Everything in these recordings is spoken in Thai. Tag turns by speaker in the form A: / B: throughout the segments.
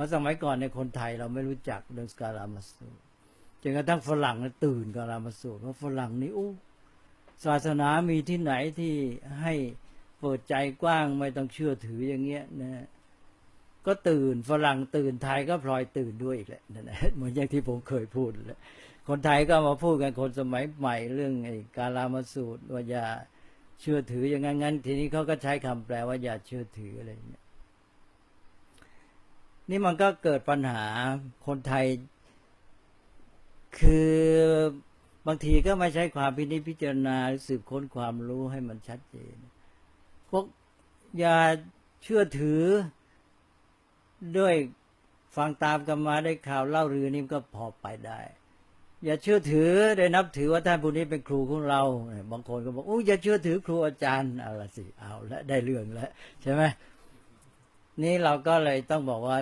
A: ราะสมัยก่อนในคนไทยเราไม่รู้จักเรื่องกาลามาสูตรจนกระทั่งฝรั่งนะตื่นกาลามาสูตรเพราะฝรั่งนี่อู้ศาสนามีที่ไหนที่ให้เปิดใจกว้างไม่ต้องเชื่อถืออย่างเงี้ยนะก็ตื่นฝรั่งตื่นไทยก็พลอยตื่นด้วยอีกแหละนั่นแหละเหมือนอย่างที่ผมเคยพูดแหละคนไทยก็มาพูดกันคนสมัยใหม่เรื่องไอ้กาลามาสูตรว่าอย่าเชื่อถืออย่างนั้นงั้นทีนี้เขาก็ใช้คำแปลว่าอย่าเชื่อถืออะไรอย่างเงี้ย นี่มันก็เกิดปัญหาคนไทย คือบางทีก็ไม่ใช้ความพินิจพิจารณาสืบค้นความรู้ให้มันชัดเจนพวกอย่าเชื่อถือด้วยฟังตามกันมาได้ข่าวเล่ารือนี่ก็พอไปได้ อย่าเชื่อถือได้นับถือว่าท่านผู้นี้เป็นครูของเรา บางคนก็บอกโอ้ยอย่าเชื่อถือครูอาจารย์เอาละสิเอาละได้เรื่องแล้วใช่ไหมนี่เราก็เลยต้องบอกว่า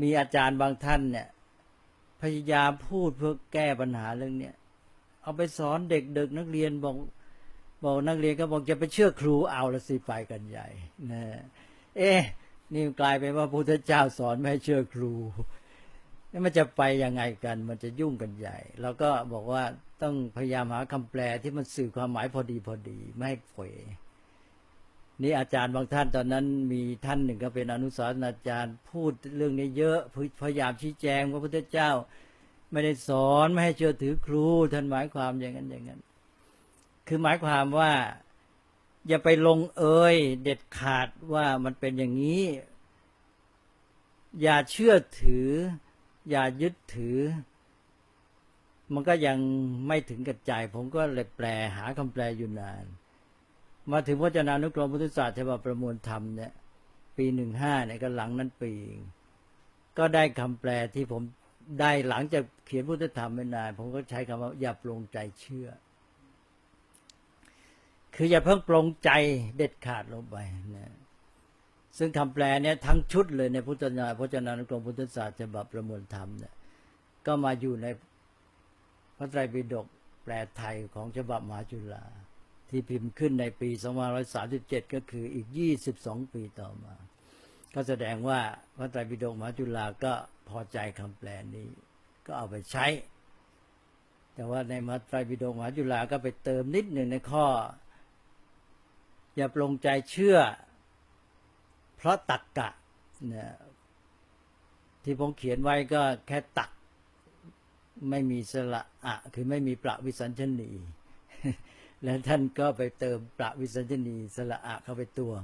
A: มีอาจารย์บางท่านเนี่ย พยายามพูดเพื่อแก้ปัญหาเรื่องเนี้ยเอาไปสอนเด็กๆนักเรียนบอกบอกนักเรียนก็บอกจะไปเชื่อครูเอาละสิไปกันใหญ่นะเอ๊ะนี่กลายเป็นว่าพระพุทธเจ้าสอนไม่ให้เชื่อครูนี่มันจะไปยังไงกัน มันจะยุ่งกันใหญ่แล้วก็บอกว่าต้องพยายามหาคำแปลที่มันสื่อความหมายพอดีพอดี ไม่ให้เขว นี่อาจารย์บางท่านตอนนั้นมีท่านหนึ่งก็เป็นอนุสารอาจารย์พูดเรื่องนี้เยอะพยายามชี้แจงว่าพระพุทธเจ้า ไม่ได้สอนไม่ให้เชื่อถือครูท่านหมายความอย่างนั้นอย่างนั้น คือหมายความว่าอย่าไปลงเอยเด็ดขาดว่ามันเป็นอย่างนี้ อย่าเชื่อถือ อย่ายึดถือ มันก็ยังไม่ถึงกับใจ ผมก็เลยแปลหาคำแปลอยู่นาน มาถึงพจนานุกรมพุทธศาสตร์ฉบับประมวลธรรมเนี่ยปีหนึ่งห้าเนี่ยก็หลังนั้นปี ก็ได้คำแปลที่ผมได้หลังจากเขียนพุทธธรรมไม่นานผมก็ใช้คำว่าอย่าปรงใจเชื่อ คืออย่าเพิ่งปรงใจเด็ดขาดลงไปนะซึ่งคำแปลเนี่ยทั้งชุดเลยในพุทธนาพจนานุกรมพุทธศาสตร์ฉบับประมวลธรรมเนี่ยก็มาอยู่ในพระไตรปิฎกแปลไทยของฉบับมหาจุฬา ที่พิมพ์ขึ้นในปี2537 ก็คืออีก 22 ปีต่อมา ก็แสดงว่าพระไตรปิฎกมหาจุฬาก็พอใจคำแปลนี้ ก็เอาไปใช้ แต่ว่าในมหาไตรปิฎกมหาจุฬาก็ไปเติมนิดหนึ่งในข้อ อย่าปรงใจเชื่อ เพราะตักกะเนี่ยที่ผมเขียนไว้ก็แค่ตัก ไม่มีสระอะ คือไม่มีประวิสัญชนี แล้วท่านก็ไปเติมประวิสัญชนีสระอะเข้าไปตวง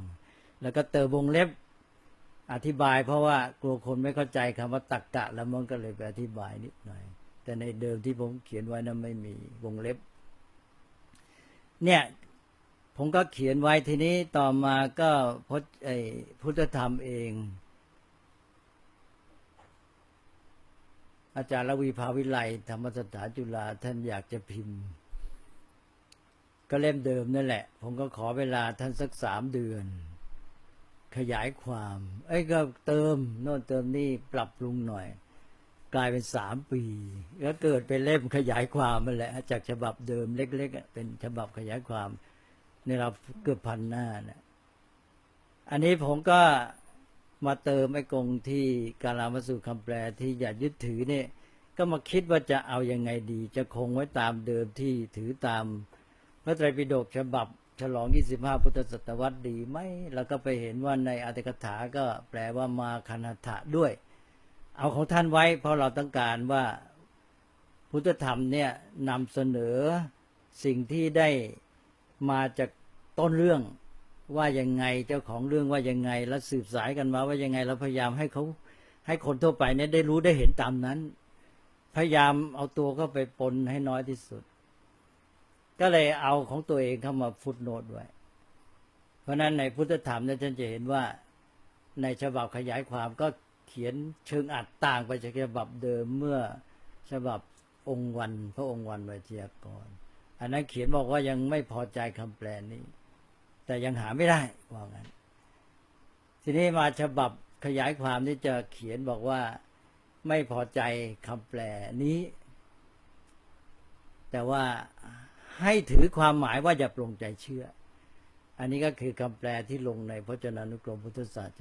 A: แล้วก็เติมวงเล็บอธิบาย เพราะว่ากลัวคนไม่เข้าใจคำว่าตักกะ แล้วมันก็เลยไปอธิบายนิดหน่อย แต่ในเดิมที่ผมเขียนไว้นั้นไม่มีวงเล็บ เนี่ยผมก็เขียนไว้ทีนี้ต่อมาก็พจไอพุทธธรรมเอง อาจารย์ลวีภาวิไลธรรมสถานจุฬาท่านอยากจะพิมพ์ ก็เล่มเดิมนั่นแหละ ผมก็ขอเวลาท่านสักสามเดือน ขยายความเอ้ยก็เติมโน่นเติมนี่ปรับปรุงหน่อย กลายเป็นสามปีแล้วเกิดเป็นเล่มขยายความมาแหละ จากฉบับเดิมเล็กๆเป็นฉบับขยายความ ในเราเกือบพันหน้านะอันนี้ผมก็มาเติมไอ้กงที่การามาสู่คำแปลที่อย่ายึดถือเนี่ยก็มาคิดว่าจะเอายังไงดี จะคงไว้ตามเดิมที่ถือตาม พระไตรปิฎกฉบับ ฉลอง 25 พุทธศตวรรษดีไหมแล้วก็ไปเห็นว่าในอัตถกถาก็แปลว่ามาคณถะด้วย เอาของท่านไว้ เพราะเราต้องการว่าพุทธธรรมเนี่ยนำเสนอสิ่งที่ได้มาจากต้นเรื่องว่ายังไงเจ้าของเรื่องว่ายังไง แล้วสืบสายกันมาว่ายังไงเราพยายามให้เขาให้คนทั่วไปเนี่ยได้รู้ได้เห็นตามนั้น พยายามเอาตัวเข้าไปปนให้น้อยที่สุด ก็เลยเอาของตัวเองเข้ามาฟุตโนตไว้ เพราะฉะนั้นในพุทธธรรมเนี่ยท่านจะเห็นว่าในฉบับขยายความก็เขียนเชิงอัดต่างไปจากฉบับเดิมเมื่อฉบับองค์วัน พระองค์วันวยทยากร อันนั้นเขียนบอกว่ายังไม่พอใจคำแปลนี้ แต่ยังหาไม่ได้ว่างั้น ทีนี้มาฉบับขยายความที่จะเขียนบอกว่าไม่พอใจคำแปลนี้ แต่ว่า ให้ถือความหมายว่าอย่าปรงใจเชื่อ อันนี้ก็คือคำแปลที่ลงในพจนานุกรมพุทธศาสตร์